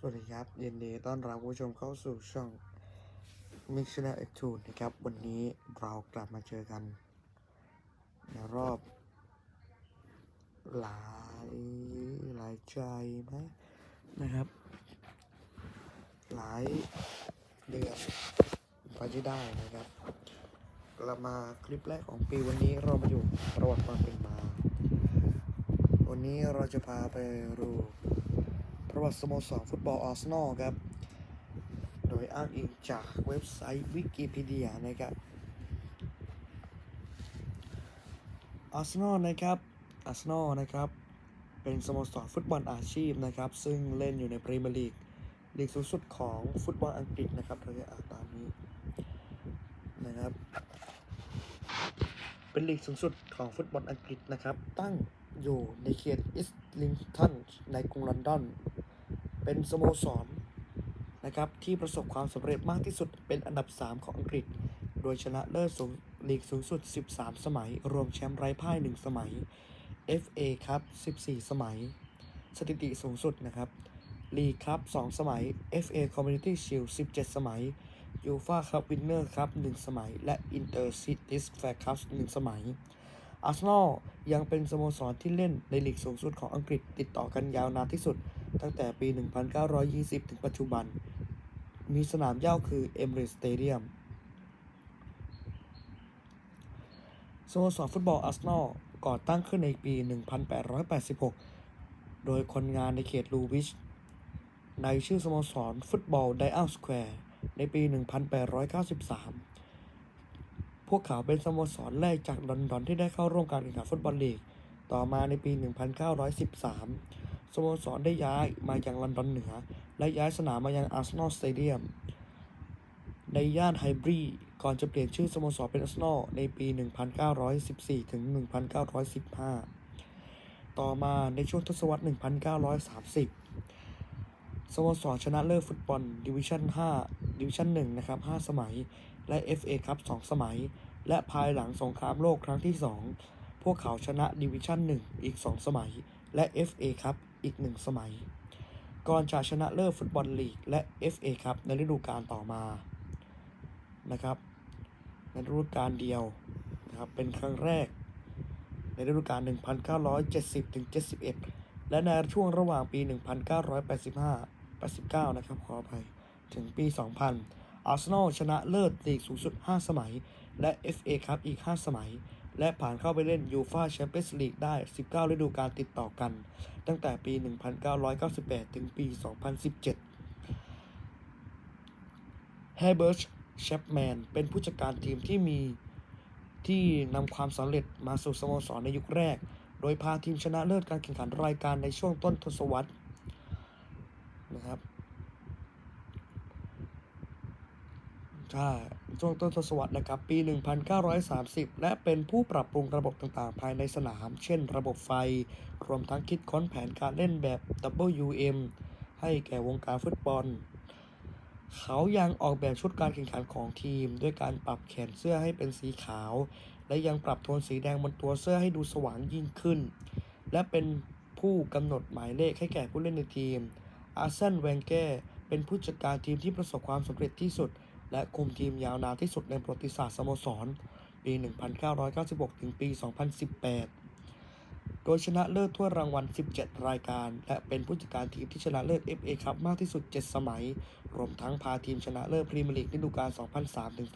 สวัสดีครับ ยินดีต้อนรับผู้ชมเข้าสู่ช่อง m i x n a X2 นะครับ วันนี้เรากลับมาเจอกัน ในรอบ หลายหลายใจไหมนะครับ หลายเดือนไปที่ได้นะครับกลับมาคลิปแรกของปีวันนี้เรามาอยู่ประวัติความเป็นมา วันนี้เราจะพาไปดู ประวัติสโมสรฟุตบอลอาร์เซนอลครับ โดยอ้างอิงจากเว็บไซต์วิกิพีเดียนะครับอาร์เซนอลนะครับอาร์เซนอลนะครับเป็นสโมสรฟุตบอลอาชีพนะครับ ซึ่งเล่นอยู่ในพรีเมียร์ลีกลีกสูงสุดของฟุตบอลอังกฤษนะครับเราจะอ่านตามนี้นะครับ เป็นลีกสูงสุดของฟุตบอลอังกฤษนะครับ ตั้งอยู่ในเขตอิสลิงตันในกรุงลอนดอน เป็นสโมสรนะครับที่ประสบความสำเร็จมากที่สุดเป็นอันดับ 3 ของอังกฤษ โดยชนะเลิศสูงลีกสูงสุด 13 สมัย รวมแชมป์ไร้พ่าย 1 สมัย FA ครับ 14 สมัย สถิติสูงสุดนะครับลีกครับ 2 สมัย FA Community Shield 17 สมัยยูฟาคัพวินเนอร์ครับ 1 สมัย และ Inter Cities Fair Cup 1 สมัย อาร์เซนอลยังเป็นสโมสรที่เล่นในลีกสูงสุดของอังกฤษติดต่อกันยาวนานที่สุด ตั้งแต่ปี 1920 ถึงปัจจุบัน มีสนามเย้าคือ Emirates Stadium สโมสรฟุตบอลอาร์เซนอลก่อตั้งขึ้นในปี 1886 โดยคนงานในเขตลูวิช ในชื่อสโมสรฟุตบอลไดอัลสแควร์ในปี 1893 พวกเขาเป็นสโมสรแรกจากลอนดอนที่ได้เข้าร่วมการแข่งขันฟุตบอลลีก ต่อมาในปี 1913 สโมสรได้ย้ายมายังลอนดอนเหนือ และย้ายสนามมายังอาร์เซนอลสเตเดียม ในย่านไฮบรีก่อนจะเปลี่ยนชื่อสโมสรเป็นอาร์เซนอลในปี 1914 ถึง 1915 ต่อมาในช่วงทศวรรษ 1930สโมสรชนะเลิศฟุตบอลดิวิชั่น 5 ดิวิชั่น 1 นะครับ 5 สมัย และ FA ครับ2สมัย และภายหลังสงครามโลกครั้งที่ 2 พวกเขาชนะดิวิชั่น 1 อีก 2 สมัย และ FA ครับอีก 1 สมัย ก่อนจะชนะเลิศฟุตบอลลีก และ FA ครับในฤดูกาลต่อมานะครับในฤดูกาลเดียวนะครับเป็นครั้งแรก ในฤดูกาล 1970ถึง71 และในช่วงระหว่างปี 1985 89 นะครับขออภัยถึงปี 2000 อาร์เซนอลชนะเลิศลีกสูงสุด 5 สมัย และ FA ครับอีก 5 สมัย และผ่านเข้าไปเล่นยูฟาแชมเปี้ยนส์ลีกได้ 19 ฤดูกาลติดต่อกัน ตั้งแต่ปี 1998 ถึงปี 2017 แฮเบิร์ชแชปแมนเป็นผู้จัดการทีมที่มีที่นำความสำเร็จมาสู่สโมสรในยุคแรก โดยพาทีมชนะเลิศการแข่งขันรายการในช่วงต้นทศวรรษนะครับ ใช่ช่วงต้นทศวรรษนะครับปี 1930 และเป็นผู้ปรับปรุงระบบต่างๆ ภายในสนาม เช่น ระบบไฟ รวมทั้งคิดค้นแผนการเล่นแบบ WM ให้แก่วงการฟุตบอล เขายังออกแบบชุดการแข่งขันของทีม ด้วยการปรับแขนเสื้อให้เป็นสีขาว และยังปรับโทนสีแดงบนตัวเสื้อให้ดูสว่างยิ่งขึ้น และเป็นผู้กำหนดหมายเลขให้แก่ผู้เล่นในทีมอาร์เซน แวงเก้เป็นผู้จัดการทีมที่ประสบความสำเร็จที่สุด และคุมทีมยาวนานที่สุดในประวัติศาสตร์สโมสร ปี 1996 ถึงปี 2018 โดยชนะเลิศถ้วยรางวัล 17 รายการ และเป็นผู้จัดการทีมที่ชนะเลิศ FA ครับมากที่สุด 7 สมัย รวมทั้งพาทีมชนะเลิศพรีเมียร์ลีกฤดูกาล 2003 ถึง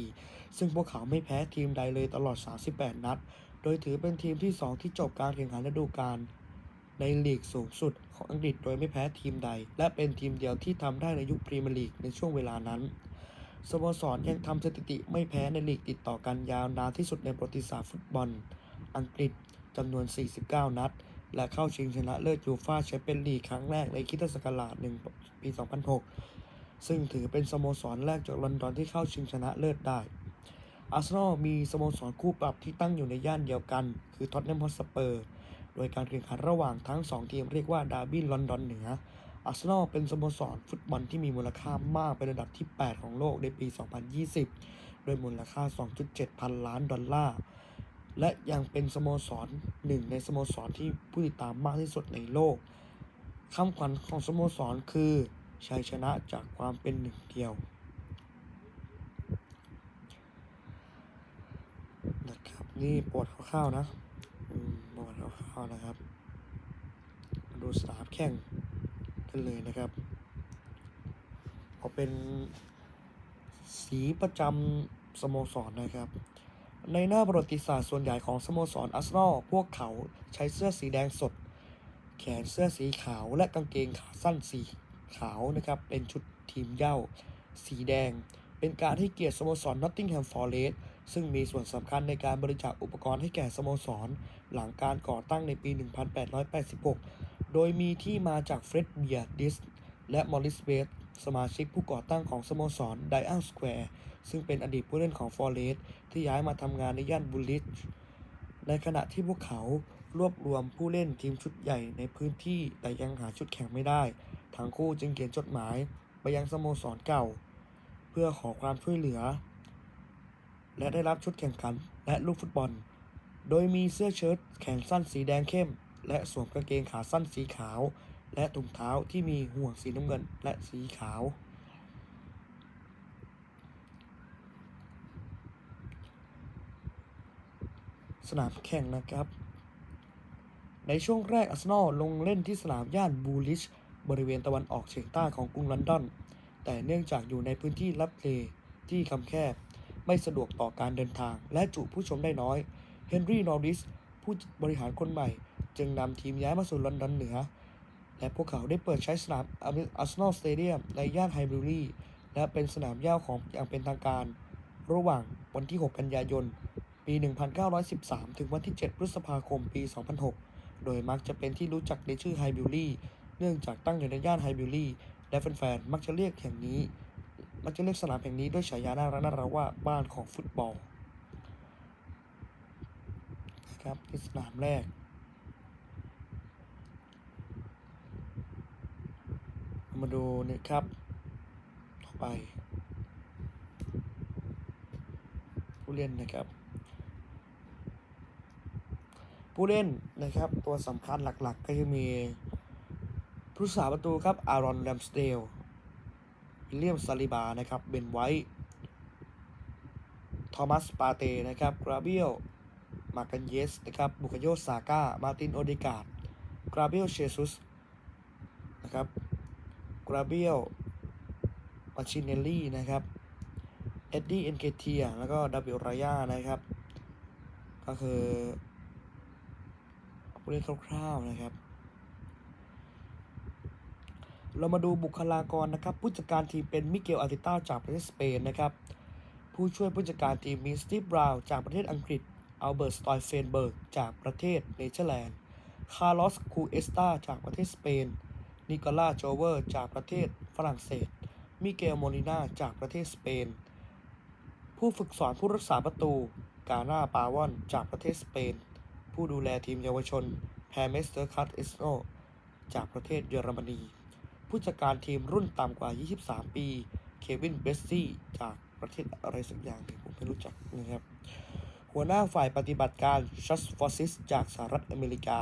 2004 ซึ่งพวกเขาไม่แพ้ทีมใดเลยตลอด 38 นัด โดยถือเป็นทีมที่ 2 ที่จบการแข่งขันฤดูกาลในลีกสูงสุดของอังกฤษโดยไม่แพ้ทีมใด และเป็นทีมเดียวที่ทำได้ในยุคพรีเมียร์ลีกในช่วงเวลานั้น สโมสรยังทำสถิติไม่แพ้ในลีกติดต่อกันยาวนานที่สุดในประวัติศาสตร์ฟุตบอล อังกฤษจำนวน 49 นัด และเข้าชิงชนะเลิศยูฟ่าแชมเปี้ยนลีกครั้งแรกในคิตศักราช1ปี 2006 ซึ่งถือเป็นสโมสรแรกจากลอนดอนที่เข้าชิงชนะเลิศได้ อาร์เซนอลมีสโมสรคู่ปรับที่ตั้งอยู่ในย่านเดียวกัน คือท็อตแนมฮอตสเปอร์ โดยการแข่งขันระหว่างทั้ง 2 ทีมเรียกว่าดาร์บี้ลอนดอนเหนือ อาร์เซนอลเป็นสโมสรฟุตบอลที่มีมูลค่ามากเป็นระดับที่ 8 ของโลกในปี 2020 โดยมูลค่า 2.7 พันล้านดอลลาร์ และยังเป็นสโมสรหนึ่งในสโมสรที่ผู้ติดตามมากที่สุดในโลกคำขวัญของสโมสรคือชัยชนะจากความเป็นหนึ่งเดียวนะครับนี่ปวดคร่าวๆนะปวดคร่าวๆนะครับ ดูสนามแข่ง กันเลยนะครับ เอาเป็นสีประจำสโมสรนะครับ ในหน้าประวัติศาสตร์ส่วนใหญ่ของสโมสรอาร์เซนอลพวกเขาใช้เสื้อสีแดงสด แขนเสื้อสีขาวและกางเกงขาสั้นสีขาวนะครับ เป็นชุดทีมเย้าสีแดง เป็นการให้เกียรติสโมสรนอตติงแฮมฟอร์เรสซึ่งมีส่วนสำคัญในการบริจาคอุปกรณ์ให้แก่สโมสร หลังการก่อตั้งในปี 1886 โดยมีที่มาจากเฟร็ดเบียร์ดิส และมอริสเวสสมาชิกผู้ก่อตั้งของสโมสรไดอัลสแควร์ซึ่งเป็นอดีตผู้เล่นของฟอร์เรสที่ย้ายมาทำงานในย่านบุลลิชในขณะที่พวกเขารวบรวมผู้เล่นทีมชุดใหญ่ในพื้นที่แต่ยังหาชุดแข่งไม่ได้ ทั้งคู่จึงเขียนจดหมายไปยังสโมสรเก่า เพื่อขอความช่วยเหลือ และได้รับชุดแข่งขันและลูกฟุตบอล โดยมีเสื้อเชิ้ตแขนสั้นสีแดงเข้ม และสวมกางเกงขาสั้นสีขาว และถุงเท้าที่มีห่วงสีน้ำเงินและสีขาว สนามแข่งนะครับ ในช่วงแรกอาร์เซนอลลงเล่นที่สนามย่านบูลิช บริเวณตะวันออกเฉียงใต้ของกรุงลอนดอน แต่เนื่องจากอยู่ในพื้นที่ลับเลที่คำแคบไม่สะดวกต่อการเดินทางและจุผู้ชมได้น้อย เฮนรี่ นอริส ผู้บริหารคนใหม่ จึงนำทีมย้ายมาสู่ลอนดอนเหนือ และพวกเขาได้เปิดใช้สนามอาร์เซนอลสเตเดียมในย่านไฮบรูรีและเป็นสนามหญ้าของอย่างเป็นทางการ ระหว่างวันที่ 6 กันยายน ปี 1913 ถึงวันที่ 7 พฤษภาคม ปี 2006 โดยมักจะเป็นที่รู้จักในชื่อไฮบิลลี่ เนื่องจากตั้งอยู่ในย่านไฮบิลลี่ และแฟนๆ มักจะเรียกแห่งนี้ มักจะเรียกสนามแห่งนี้ด้วยฉายาน่ารักน่ารักว่าบ้านของฟุตบอลนะครับที่สนามแรก มาดูนี่ครับต่อไป ผู้เล่นนะครับ ผู้เล่นนะครับ ตัวสำคัญหลักๆ ก็จะมีผู้สาประตูครับ อารอนแรมสเดลวิลเลียมซาลิบา นะครับ เบนไวท์ทอมัส ปาเต นะครับกราเบียลมากันเยส นะครับ บุคโยซาก้า มาติน โอเดกาดกราเบียลเชซุส นะครับ กราเบียลมาชินเนลลี่นะครับเอ็ดดี้เอ็นเกเทียแล้วก็ดาบิลรายานะครับ ก็คือผู้เล่นคร่าวๆนะครับ เรามาดูบุคลากรนะครับ ผู้จัดการทีมเป็นมิเกลอาร์ติต้าจากประเทศสเปนนะครับ ผู้ช่วยผู้จัดการทีมมีสตีฟบราวน์จากประเทศอังกฤษอัลเบิร์ตสตอยเฟนเบิร์กจากประเทศเนเธอร์แลนด์คาร์ลอสคูเอสตาจากประเทศสเปน นิโคล่าโจเวอร์จากประเทศฝรั่งเศส มิเกลโมลิน่าจากประเทศสเปน ผู้ฝึกสอนผู้รักษาประตู กาน่าปาวอนจากประเทศสเปน ผู้ดูแลทีมเยาวชนแพรเมสเตอร์คัตเอสโนจากประเทศเยอรมนี ผู้จัดการทีมรุ่นต่ำกว่า 23 ปี เควินเบสซี่ จากประเทศอะไรสักอย่างที่ผมไม่รู้จักนะครับ หัวหน้าฝ่ายปฏิบัติการชัสฟอซิสจากสหรัฐอเมริกา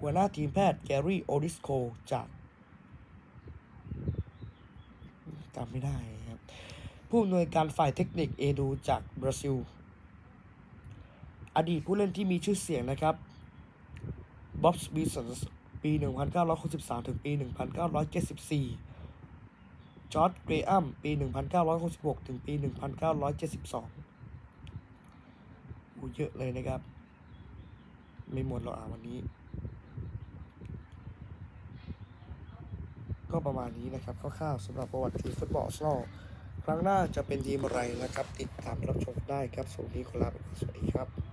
หัวหน้าทีมแพทย์แกรี่โอริสโคจากจำไม่ได้นะครับ ผู้อำนวยการฝ่ายเทคนิคเอดูจากบราซิล อดีตผู้เล่นที่มีชื่อเสียงนะครับบ๊อบส์บีสันปี 1963 ถึงปี 1974 จอร์ดเกรอัมปี 1966 ถึงปี 1972อู้เยอะเลยนะครับ ไม่หมดหรอกอะวันนี้ ก็ประมาณนี้นะครับคร่าวๆสำหรับประวัติทีมฟุตบอลซอลครั้งหน้าจะเป็นทีมอะไรนะครับ ติดตามรับชมได้ครับสวัสดีครับสวัสดีครับ